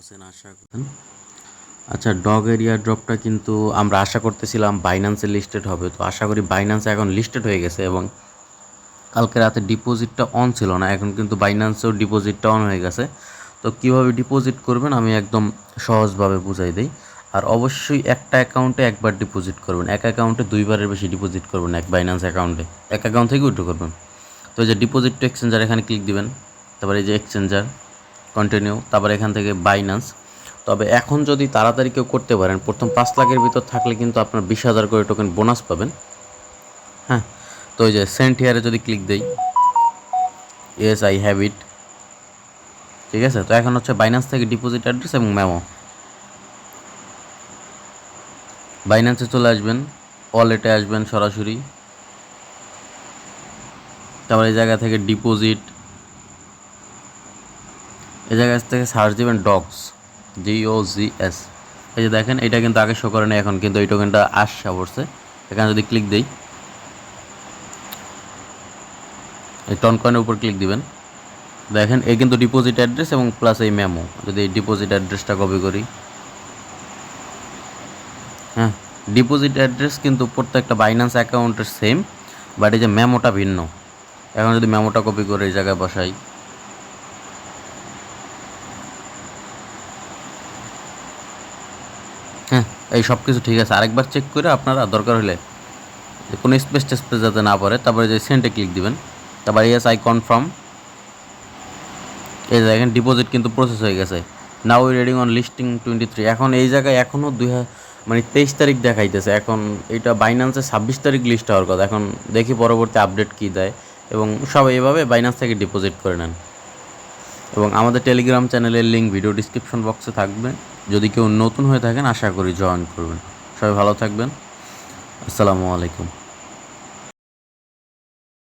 আছেন আশা করেন। আচ্ছা ডগ এরিয়া ড্রপটা কিন্তু আমরা আশা করতেছিলাম বাইন্যান্সে লিস্টেড হবে। তো আশা করি বাইন্যান্সে এখন লিস্টেড হয়ে গেছে এবং কালকে রাতে ডিপোজিটটা অন ছিল না। এখন কিন্তু বাইন্যান্সেও ডিপোজিটটা অন হয়ে গেছে। তো কীভাবে ডিপোজিট করবেন আমি একদম সহজভাবে বুঝাই দিই। আর অবশ্যই একটা অ্যাকাউন্টে একবার ডিপোজিট করবেন। এক অ্যাকাউন্টে দুইবারের বেশি ডিপোজিট করবেন এক বাইন্যান্স অ্যাকাউন্টে এক অ্যাকাউন্ট থেকে উইথড্র করবেন। তো এই যে ডিপোজিট টু এক্সচেঞ্জার এখানে ক্লিক দিবেন। তারপরে এই যে এক্সচেঞ্জার কন্টিনিউ তারপরে এখান থেকে বাইন্যান্স তবে এখন যদি তাড়াতাড়ি কেউ করতে পারেন, প্রথম পাঁচ লাখের ভিতর থাকলে কিন্তু আপনার বিশ হাজার করে টোকেন বোনাস পাবেন। হ্যাঁ তো ওই যে সেন্ট হিয়ারে যদি ক্লিক দেই ইয়েস আই হ্যাভ ইট ঠিক আছে? তো এখন হচ্ছে বাইন্যান্স থেকে ডিপোজিট অ্যাড্রেস এবং মেমো বাইন্যান্সে চলে আসবেন ওয়ালেটে আসবেন সরাসরি। তারপর এই জায়গা থেকে ডিপোজিট এই জায়গা থেকে সার্চ দিবেন ডগস জি ও জি এস এই যে দেখেন, এটা কিন্তু আগে শো করে না এখন কিন্তু এই টোকেনটা আসছে পড়ছে। এখানে যদি ক্লিক দিই, এই টন কয়েনের উপর ক্লিক দিবেন। দেখেন, এই কিন্তু ডিপোজিট অ্যাড্রেস এবং প্লাস এই মেমো যদি এই ডিপোজিট অ্যাড্রেসটা কপি করি হ্যাঁ ডিপোজিট অ্যাড্রেস কিন্তু প্রত্যেকটা বাইন্যান্স অ্যাকাউন্টের সেম বাট এই যে মেমোটা ভিন্ন। এখন যদি মেমোটা কপি করে এই জায়গায় বসাই এই সব কিছু ঠিক আছে। আরেকবার চেক করে আপনারা দরকার হলে কোনো স্পেস টেস্পেস যাতে না পড়ে তারপরে যে সেন্টে ক্লিক দিবেন। তারপরে ইয়েস আই কনফার্ম এই দেখেন ডিপোজিট কিন্তু প্রসেস হয়ে গেছে। Now reading on listing twenty three এখন এই জায়গায় এখনও দুই হাজার মানে তেইশ তারিখ দেখাইতেছে। এখন এটা বাইন্যান্সে ছাব্বিশ তারিখ লিস্ট হওয়ার কথা। এখন দেখি পরবর্তী আপডেট কী দেয়। এবং সব এভাবে বাইন্যান্স থেকে ডিপোজিট করে নেন। এবং আমাদের টেলিগ্রাম চ্যানেলের লিঙ্ক ভিডিও ডিসক্রিপশন বক্সে থাকবে। যদি কেউ নতুন হয়ে থাকেন আশা করি জয়েন করবেন। সবাই ভালো থাকবেন। আসসালামু আলাইকুম।